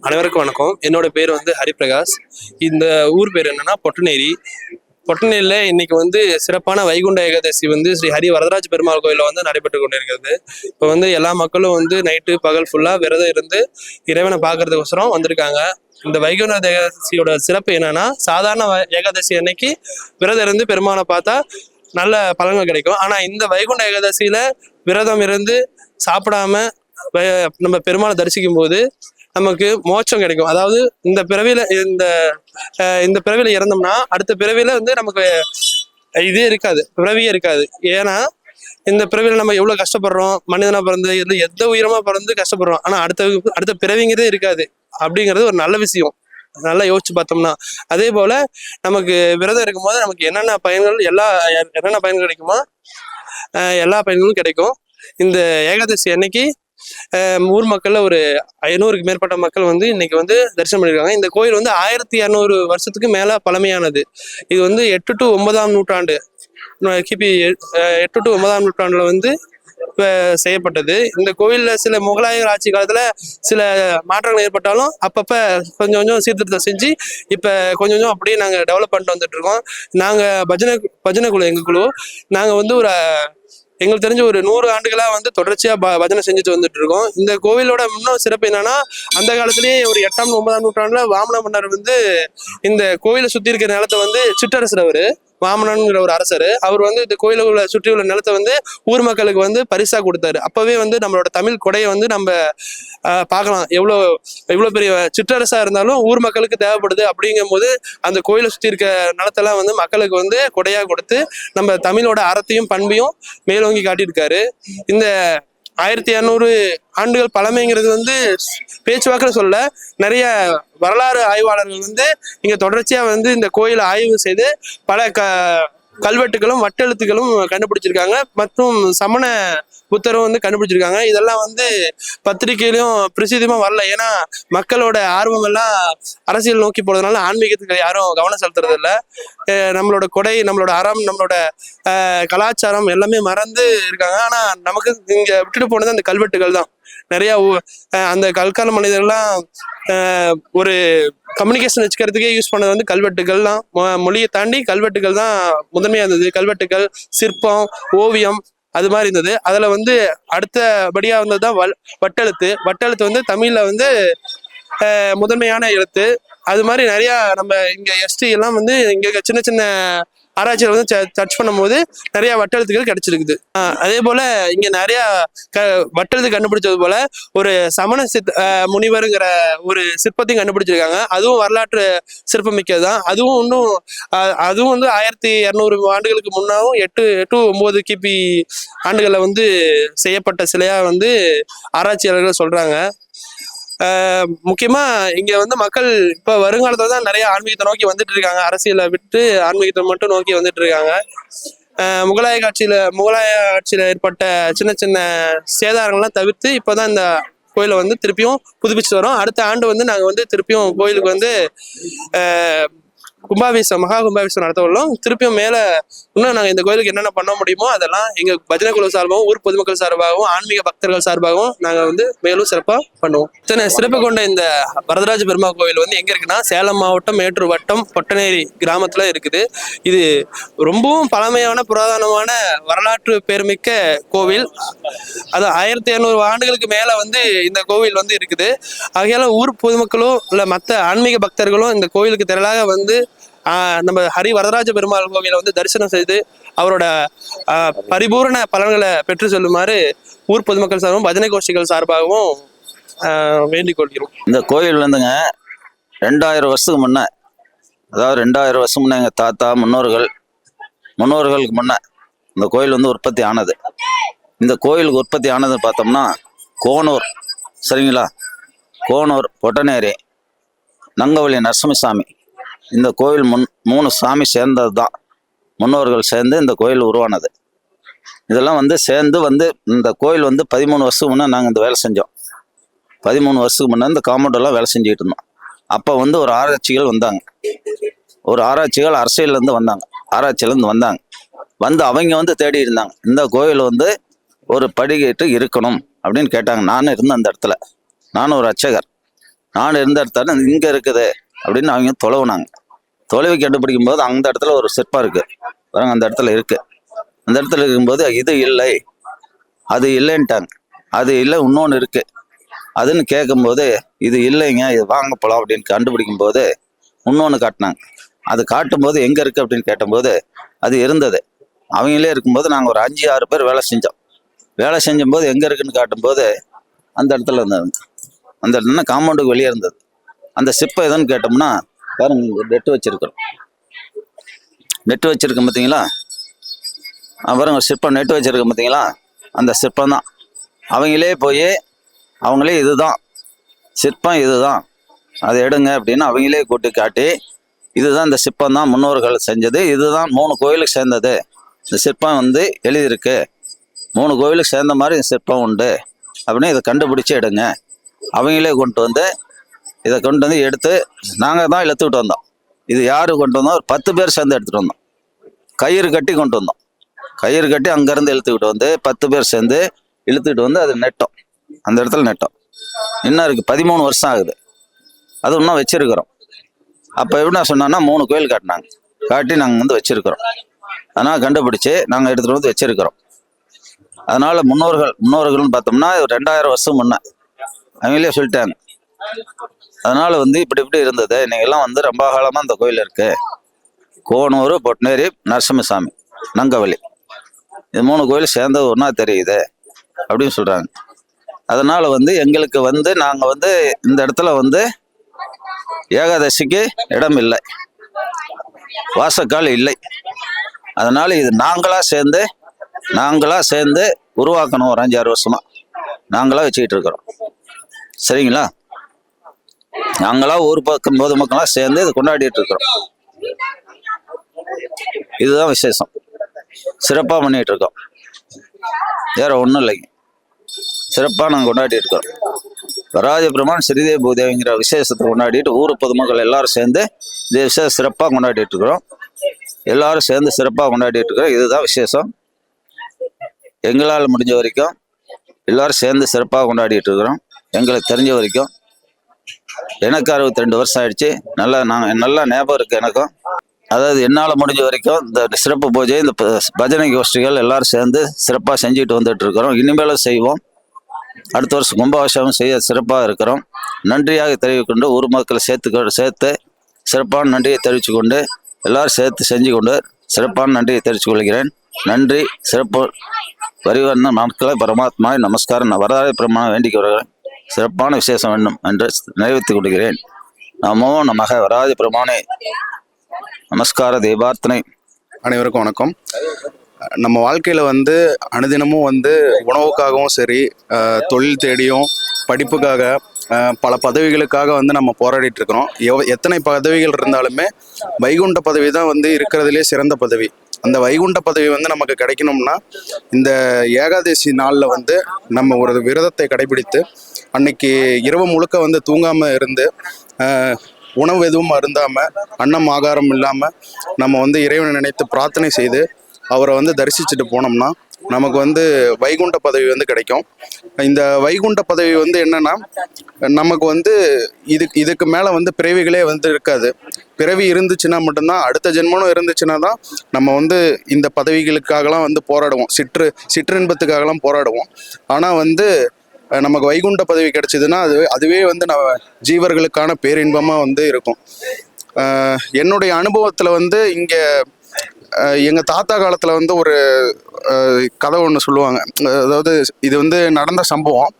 அனைவருக்கும் வணக்கம். என்னோட பேர் வந்து ஹரிபிரகாஷ். இந்த ஊர் பேர் என்னன்னா பொட்டநேரி பொட்டநேரியில் இன்னைக்கு வந்து சிறப்பான வைகுண்ட ஏகாதசி வந்து ஸ்ரீ ஹரி வரதராஜ பெருமாள் கோயிலில் வந்து நடைபெற்று கொண்டிருக்கிறது. இப்போ வந்து எல்லா மக்களும் வந்து நைட்டு பகல் ஃபுல்லாக விரதம் இருந்து இறைவனை பார்க்கறதுக்கோசரம் வந்திருக்காங்க. இந்த வைகுண்ட ஏகாதசியோட சிறப்பு என்னன்னா சாதாரண வ- ஏகாதசி அன்னைக்கு விரதம் இருந்து பெருமானை பார்த்தா நல்ல பலன்கள் கிடைக்கும். ஆனால் இந்த வைகுண்ட ஏகாதசியில் விரதம் இருந்து சாப்பிடாம வ- நம்ம பெருமாளை தரிசிக்கும் போது நமக்கு மோட்சம் கிடைக்கும். அதாவது இந்த பிறவியில இந்த இந்த பிறவியில இறந்தோம்னா அடுத்த பிறவியில வந்து நமக்கு இதே இருக்காது பிறவியே இருக்காது. ஏன்னா இந்த பிறவியில நம்ம எவ்வளவு கஷ்டப்படுறோம் மனிதனா பிறந்து இல்லை எந்த உயிரமா பிறந்து கஷ்டப்படுறோம் ஆனா அடுத்த அடுத்த பிறவிங்கிறதே இருக்காது. அப்படிங்கிறது ஒரு நல்ல விஷயம். நல்லா யோசிச்சு பார்த்தோம்னா. அதே போல நமக்கு விரதம் இருக்கும்போது நமக்கு என்னென்ன பயன்கள் எல்லா என்னென்ன பயன்கள் கிடைக்குமோ எல்லா பயன்களும் கிடைக்கும். இந்த ஏகாதசி அன்னைக்கு ஊர் மக்கள்ல ஒரு ஐநூறுக்கு மேற்பட்ட மக்கள் வந்து இன்னைக்கு வந்து தரிசனம் பண்ணியிருக்காங்க இந்த கோயில் வந்து ஆயிரத்தி இரநூறு வருஷத்துக்கு மேல பழமையானது. இது வந்து எட்டு டு ஒன்பதாம் நூற்றாண்டு. கிபி எட்டு டு ஒன்பதாம் நூற்றாண்டுல வந்து செய்யப்பட்டது. இந்த கோயில்ல சில முகலாயர் ஆட்சி காலத்துல சில மாற்றங்கள் ஏற்பட்டாலும் அப்பப்ப கொஞ்சம் கொஞ்சம் சீர்திருத்தம் செஞ்சு இப்ப கொஞ்சம் கொஞ்சம் அப்படியே நாங்க டெவலப் பண்ணிட்டு வந்துட்டு இருக்கோம். நாங்க பஜனை பஜனை குழு எங்க குழு. நாங்க வந்து ஒரு எங்களுக்கு தெரிஞ்ச ஒரு நூறு ஆண்டுகளாக வந்து தொடர்ச்சியாக ப- பஜனை செஞ்சுட்டு வந்துட்டு இருக்கோம் இந்த கோவிலோட இன்னும் சிறப்பு என்னன்னா அந்த காலத்திலேயே ஒரு எட்டாம் ஒன்பதாம் நூற்றாண்டுல வாமன மன்னர் வந்து இந்த கோயிலை சுத்தி இருக்கிற நிலத்தை வந்து சிற்றரசர் அவரு. வாமனன்கிற ஒரு அரசர் அவர் வந்து இந்த கோயில உள்ள சுற்றி உள்ள நிலத்தை வந்து ஊர் மக்களுக்கு வந்து பரிசா கொடுத்தாரு. அப்பவே வந்து நம்மளோட தமிழ் கொடையை வந்து நம்ம பார்க்கலாம். எவ்வளோ எவ்வளோ பெரிய சிற்றரசா இருந்தாலும் ஊர் மக்களுக்கு தேவைப்படுது அப்படிங்கும்போது அந்த கோயிலை சுற்றி இருக்க நிலத்தெல்லாம் வந்து மக்களுக்கு வந்து கொடையா கொடுத்து நம்ம தமிழோட அறத்தையும் பண்பையும் மேலோங்கி காட்டியிருக்காரு. இந்த ஆயிரத்தி இரநூறு ஆண்டுகள் பழமைங்கிறது வந்து பேச்சுவாக்கில் சொல்ல நிறைய வரலாறு ஆய்வாளர்கள் வந்து இங்கே தொடர்ச்சியாக வந்து இந்த கோயிலை ஆய்வு செய்து பல க கல்வெட்டுகளும் வட்டெழுத்துகளும் கண்டுபிடிச்சிருக்காங்க. மற்றும் சமண புத்தரும் வந்து கண்டுபிடிச்சிருக்காங்க. இதெல்லாம் வந்து பத்திரிகையிலும் பிரசித்தமா வரல. ஏன்னா மக்களோட ஆர்வம் எல்லாம் அரசியல் நோக்கி போறதுனால ஆன்மீகத்துக்கு யாரும் கவனம் செலுத்துறது இல்லை. நம்மளோட கொடை நம்மளோட அறம் நம்மளோட கலாச்சாரம் எல்லாமே மறந்து இருக்காங்க. ஆனா நமக்கு இங்க விட்டுட்டு போனது அந்த கல்வெட்டுகள் தான். நிறைய அந்த கல்கால மனிதர்லாம் ஒரு கம்யூனிகேஷன் வச்சுக்கிறதுக்கே யூஸ் பண்ணது வந்து கல்வெட்டுகள் தான். மொ- மொழியை தாண்டி கல்வெட்டுகள் தான் முதன்மையாக இருந்தது. கல்வெட்டுகள் சிற்பம் ஓவியம் அது மாதிரி இருந்தது. அதுல வந்து அடுத்தபடியா வந்தது தான் வல் வட்டெழுத்து. வட்டெழுத்து வந்து தமிழ்ல வந்து முதன்மையான எழுத்து. அது மாதிரி நிறையா நம்ம இங்கே எஸ்டி எல்லாம் வந்து இங்கே சின்ன சின்ன ஆராய்ச்சியில் வந்து சர்ச் பண்ணும்போது நிறைய வட்டெழுத்துக்கள் கிடைச்சிருக்குது. அதே போல இங்க நிறைய க வட்டெழுத்து கண்டுபிடிச்சது போல ஒரு சமண சித் முனிவருங்கிற ஒரு சிற்பத்தையும் கண்டுபிடிச்சிருக்காங்க. அதுவும் வரலாற்று சிற்பம் மிக்கது தான் அதுவும் இன்னும் அதுவும் வந்து ஆயிரத்தி இரநூறு ஆண்டுகளுக்கு முன்னாவும் எட்டு எட்டு ஒன்பது கிபி ஆண்டுகளில் வந்து செய்யப்பட்ட சிலையா வந்து ஆராய்ச்சியாளர்கள் சொல்றாங்க. முக்கியமாக முக்கியமா இங்க வந்து மக்கள் இப்ப வருங்காலத்துல தான் நிறைய ஆன்மீகத்தை நோக்கி வந்துட்டு இருக்காங்க. அரசியலை விட்டு ஆன்மீகத்தை மட்டும் நோக்கி வந்துட்டு இருக்காங்க. முகலாய காட்சியில் முகலாய ஆட்சியில ஏற்பட்ட சின்ன சின்ன சேதாரங்கள்லாம் தவிர்த்து இப்பதான் இந்த கோயிலை வந்து திருப்பியும் புதுப்பிச்சு வரோம். அடுத்த ஆண்டு வந்து நாங்க வந்து திருப்பியும் கோயிலுக்கு வந்து கும்பாபிஷேகம் மகா கும்பாபிஷேகம் நடத்த உள்ளோம். திருப்பியும் மேலே இன்னும் நாங்கள் இந்த கோயிலுக்கு என்னென்ன பண்ண முடியுமோ அதெல்லாம் எங்கள் பஜனை குழு சார்பாகவும் ஊர் பொதுமக்கள் சார்பாகவும் ஆன்மீக பக்தர்கள் சார்பாகவும் நாங்கள் வந்து மேலும் சிறப்பாக பண்ணுவோம். இத்தனை சிறப்பு கொண்ட இந்த வரதராஜ பெருமாள் கோயில் வந்து எங்கே இருக்குன்னா சேலம் மாவட்டம் மேட்டூர் வட்டம் பொட்டநேரி கிராமத்தில் இருக்குது. இது ரொம்பவும் பழமையான புராதனமான வரலாற்று பெருமிக்க கோவில். அது ஆயிரத்தி இரநூறு ஆண்டுகளுக்கு மேலே வந்து இந்த கோவில் வந்து இருக்குது. ஆகையால ஊர் பொதுமக்களும் இல்லை மற்ற ஆன்மீக பக்தர்களும் இந்த கோயிலுக்கு திரளாக வந்து நம்ம ஹரி வரதராஜ பெருமாள் கோவிலை வந்து தரிசனம் செய்து அவரோட பரிபூர்ண பரிபூரண பலன்களை பெற்று செல்லுமாறு ஊர் பொதுமக்கள் சார்பாகவும் பஜனை கோஷ்டிகள் சார்பாகவும் வேண்டிக் கொள்கிறோம். இந்த கோயில் வந்துங்க ரெண்டாயிரம் வருஷத்துக்கு முன்ன. அதாவது ரெண்டாயிரம் வருஷம் முன்ன எங்கள் தாத்தா முன்னோர்கள் முன்னோர்களுக்கு முன்ன இந்த கோயில் வந்து உற்பத்தி ஆனது. இந்த கோயிலுக்கு உற்பத்தி ஆனது பார்த்தோம்னா கோனூர் சரிங்களா? கோனூர் பொட்டநேரி நங்கவள்ளி நரசிம்மசாமி. இந்த கோயில் முன் மூணு சாமி சேர்ந்தது தான் முன்னோர்கள் சேர்ந்து இந்த கோயில் உருவானது. இதெல்லாம் வந்து சேர்ந்து வந்து இந்த கோயில் வந்து பதிமூணு வருஷத்துக்கு முன்னே நாங்கள் இந்த வேலை செஞ்சோம். பதிமூணு வருஷத்துக்கு முன்னே இந்த காம்பவுண்டெல்லாம் வேலை செஞ்சுக்கிட்டு இருந்தோம். அப்போ வந்து ஒரு ஆராய்ச்சிகள் வந்தாங்க. ஒரு ஆராய்ச்சிகள் அரசியல்லேருந்து வந்தாங்க. ஆராய்ச்சியிலேருந்து வந்தாங்க. வந்து அவங்க வந்து தேடி இருந்தாங்க. இந்த கோயில் வந்து ஒரு படிக்கட்டு இருக்கணும் அப்படின்னு கேட்டாங்க. நானும் இருந்தேன் அந்த இடத்துல. நானும் ஒரு அர்ச்சகர். நான் இருந்த இடத்துல இங்கே இருக்குது அப்படின்னு அவங்க தொலைவுனாங்க. தொலைவை கண்டுபிடிக்கும் போது அந்த இடத்துல ஒரு சிற்பம் இருக்கு. பாருங்க அந்த இடத்துல இருக்கு. அந்த இடத்துல இருக்கும்போது இது இல்லை அது இல்லைன்ட்டாங்க. அது இல்லை இன்னொன்று இருக்கு. அதுன்னு கேட்கும்போது இது இல்லைங்க இது வாங்க போகலாம் அப்படின்னு கண்டுபிடிக்கும் போது இன்னொன்று காட்டினாங்க. அது காட்டும்போது எங்கே இருக்கு அப்படின்னு கேட்டபோது அது இருந்தது. அவங்களே இருக்கும்போது நாங்கள் ஒரு அஞ்சு ஆறு பேர் வேலை செஞ்சோம். வேலை செஞ்சும்போது எங்கே இருக்குன்னு காட்டும்போது அந்த இடத்துல இருந்தது. அந்த இடத்துல காம்பவுண்டுக்கு வெளியே இருந்தது. அந்த சிப்பம் எதுன்னு கேட்டோம்னா பாருங்க இங்க நெட்டு வச்சிருக்கிறோம் நெட்டு வச்சிருக்கோம் பார்த்தீங்களா ஆ, பாருங்க சிற்பம் நெட்டு வச்சிருக்கோம் பார்த்தீங்களா அந்த சிற்பம் தான். அவங்களே போய் அவங்களே இதுதான். சிற்பம் இதுதான். அதை எடுங்க அப்படின்னு அவங்களே கூட்டி காட்டி இதுதான் இந்த சிற்பம் தான் முன்னோர்கள் செஞ்சது. இதுதான் மூணு கோயிலுக்கு சேர்ந்தது. இந்த சிற்பம் வந்து எழுதியிருக்கு. மூணு கோயிலுக்கு சேர்ந்த மாதிரி இந்த சிற்பம் உண்டு. அப்படின்னு இதை கண்டுபிடிச்சி எடுங்க. அவங்களே கொண்டு வந்து இதை கொண்டு வந்து எடுத்து நாங்கள் தான் இழுத்துக்கிட்டு வந்தோம். இது யார் கொண்டு வந்தோம்? ஒரு பத்து பேர் சேர்ந்து எடுத்துகிட்டு வந்தோம். கயிறு கட்டி கொண்டு வந்தோம். கயிறு கட்டி அங்கேருந்து இழுத்துக்கிட்டு வந்து பத்து பேர் சேர்ந்து இழுத்துக்கிட்டு வந்து அது நெட்டோம். அந்த இடத்துல நெட்டோம். இன்னும் இருக்குது பதிமூணு வருஷம் ஆகுது. அது இன்னும் வச்சிருக்கிறோம். அப்போ எப்படி சொன்னோன்னா மூணு கோயில் காட்டினாங்க. காட்டி நாங்கள் வந்து வச்சிருக்கிறோம். அதனால் கண்டுபிடிச்சி நாங்கள் எடுத்துகிட்டு வந்து வச்சிருக்கிறோம். அதனால் முன்னோர்கள் முன்னோர்கள்னு பார்த்தோம்னா ரெண்டாயிரம் வருஷம் முன்னே. அவங்களே சொல்லிட்டாங்க. அதனால வந்து இப்படி இப்படி இருந்தது. இன்னைக்கெல்லாம் வந்து ரொம்ப காலமாக அந்த கோயில் இருக்கு. கோனூர் பொட்னேரி நரசிம்மசாமி நங்கவலி இது மூணு கோயில் சேர்ந்தது ஒன்றா தெரியுது அப்படின்னு சொல்கிறாங்க அதனால வந்து எங்களுக்கு வந்து நாங்கள் வந்து இந்த இடத்துல வந்து ஏகாதசிக்கு இடம் இல்லை. வாசக்கால் இல்லை. அதனால இது நாங்களாக சேர்ந்து நாங்களாக சேர்ந்து உருவாக்கணும் ஒரு அஞ்சாறு வருஷமாக நாங்களாக வச்சுக்கிட்டு இருக்கிறோம். சரிங்களா? நாங்களா ஊர் பக்கம் பொதுமக்களாம் சேர்ந்து இதை கொண்டாடிட்டு இருக்கிறோம். இதுதான் விசேஷம். சிறப்பாக பண்ணிட்டு இருக்கோம். வேற ஒன்றும் இல்லைங்க. சிறப்பாக நாங்கள் கொண்டாடிட்டு இருக்கிறோம் வராஜ பிரமான் ஸ்ரீதேவி பூதேவிங்கிற விசேஷத்தை கொண்டாடிட்டு ஊர் பொதுமக்கள் எல்லாரும் சேர்ந்து இந்த விசேஷம் சிறப்பாக கொண்டாடிட்டு இருக்கிறோம். எல்லாரும் சேர்ந்து சிறப்பாக கொண்டாடிட்டு இருக்கிறோம். இதுதான் விசேஷம். எங்களால் முடிஞ்ச வரைக்கும் எல்லாரும் சேர்ந்து சிறப்பாக கொண்டாடிட்டு இருக்கிறோம். எங்களுக்கு தெரிஞ்ச வரைக்கும் எனக்கு அறுபத்தி ரெண்டு வருஷம் ஆயிடுச்சு. நல்லா நான் நல்லா ஞாபகம் இருக்கு எனக்கும். அதாவது என்னால் முடிஞ்ச வரைக்கும் இந்த சிறப்பு பூஜை இந்த பஜனை கோஷ்டிகள் எல்லாரும் சேர்ந்து சிறப்பாக செஞ்சுட்டு வந்துட்டு இருக்கிறோம். இனிமேலும் செய்வோம். அடுத்த வருஷம் கும்பாபிஷேகம் செய்ய சிறப்பாக இருக்கிறோம். நன்றியாக தெரிவிக்கொண்டு ஊர் மக்களை சேர்த்து சேர்த்து சிறப்பான நன்றியை தெரிவித்து கொண்டு எல்லாரும் சேர்த்து செஞ்சு கொண்டு சிறப்பான நன்றியை தெரிவித்துக் கொள்கிறேன். நன்றி சிறப்பு. வரிவந்த நாட்களை பரமாத்மா நமஸ்காரம் நான் வரதாரி பிரமாணம் வேண்டிக் வருகிறேன் சிறப்பான விசேஷம் வேண்டும் என்று நிறைவேற்றிக் கொள்கிறேன். நமோ நமக. வராஜ பிரமாணே நமஸ்கார தீபார்த்தனை அனைவருக்கும் வணக்கம். நம்ம வாழ்க்கையில் வந்து அனுதினமும் வந்து உணவுக்காகவும் சரி தொழில் தேடியும் படிப்புக்காக பல பதவிகளுக்காக வந்து நம்ம போராடிட்டு இருக்கிறோம். எவ் எத்தனை பதவிகள் இருந்தாலுமே வைகுண்ட பதவி தான் வந்து இருக்கிறதுலே சிறந்த பதவி. அந்த வைகுண்ட பதவி வந்து நமக்கு கிடைக்கணும்னா இந்த ஏகாதசி நாளில் வந்து நம்ம ஒரு விரதத்தை கடைபிடித்து அன்னைக்கு இரவு முழுக்க வந்து தூங்காமல் இருந்து உணவு எதுவும் அருந்தாமல் அன்னம் ஆகாரம் இல்லாமல் நம்ம வந்து இறைவனை நினைத்து பிரார்த்தனை செய்து அவரை வந்து தரிசிச்சுட்டு போனோம்னா நமக்கு வந்து வைகுண்ட பதவி வந்து கிடைக்கும். இந்த வைகுண்ட பதவி வந்து என்னன்னா நமக்கு வந்து இதுக்கு இதுக்கு மேலே வந்து பிறவிகளே வந்து இருக்காது. பிறவி இருந்துச்சுன்னா மட்டும்தான் அடுத்த ஜென்மனும் இருந்துச்சுன்னா தான் நம்ம வந்து இந்த பதவிகளுக்காகலாம் வந்து போராடுவோம். சிற்று சிற்றின்பத்துக்காகலாம் போராடுவோம். ஆனால் வந்து நமக்கு வைகுண்ட பதவி கிடைச்சிதுன்னா அது அதுவே வந்து நம்ம ஜீவர்களுக்கான பேரின்பமாக வந்து இருக்கும். என்னுடைய அனுபவத்தில் வந்து இங்கே எங்கள் தாத்தா காலத்தில் வந்து ஒரு கதை ஒன்று சொல்லுவாங்க. அதாவது இது வந்து நடந்த சம்பவம்.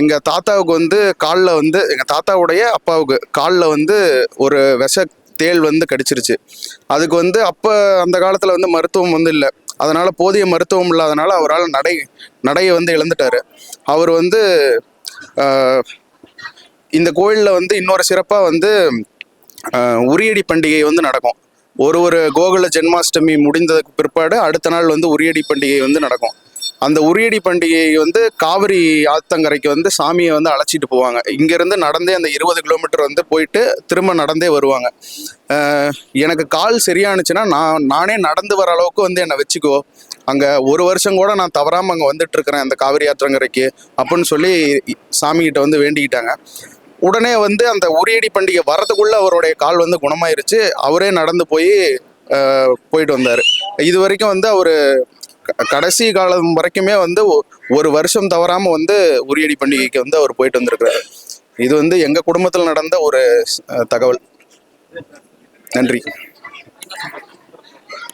எங்கள் தாத்தாவுக்கு வந்து காலில் வந்து எங்கள் தாத்தாவுடைய அப்பாவுக்கு காலில் வந்து ஒரு விஷ தேள் வந்து கடிச்சிருச்சு. அதுக்கு வந்து அப்போ அந்த காலத்தில் வந்து மருத்துவம் வந்து இல்லை. அதனால் போதிய மருத்துவம் இல்லாதனால அவரால் நடை நடையை வந்து இழந்துட்டார். அவர் வந்து இந்த கோயிலில் வந்து இன்னொரு சிறப்பாக வந்து உரியடி பண்டிகை வந்து நடக்கும். ஒரு ஒரு கோகுல ஜென்மாஷ்டமி முடிந்ததுக்கு பிற்பாடு அடுத்த நாள் வந்து உரியடி பண்டிகை வந்து நடக்கும். அந்த உரியடி பண்டிகை வந்து காவிரி ஆத்தங்கரைக்கு வந்து சாமியை வந்து அழைச்சிட்டு போவாங்க. இங்கேருந்து நடந்தே அந்த இருபது கிலோமீட்டர் வந்து போயிட்டு திரும்ப நடந்தே வருவாங்க. எனக்கு கால் சரியானுச்சுன்னா நான் நானே நடந்து வர அளவுக்கு வந்து என்னை வச்சுக்கோ. அங்கே ஒரு வருஷம் கூட நான் தவறாமல் அங்கே வந்துட்டு இருக்கிறேன் அந்த காவிரி ஆற்றங்கரைக்கு அப்படின்னு சொல்லி சாமிகிட்ட வந்து வேண்டிக்கிட்டாங்க. உடனே வந்து அந்த உரியடி பண்டிகை வரதுக்குள்ள அவருடைய கால் வந்து குணமாயிருச்சு. அவரே நடந்து போய் போயிட்டு வந்தார். இது வரைக்கும் வந்து அவர் கடைசி காலம் வரைக்குமே வந்து ஒ- ஒரு வருஷம் தவறாம வந்து உரியடி பண்டிகைக்கு வந்து அவர் போயிட்டு வந்திருக்கிறாரு. இது வந்து எங்க குடும்பத்தில் நடந்த ஒரு தகவல். நன்றி.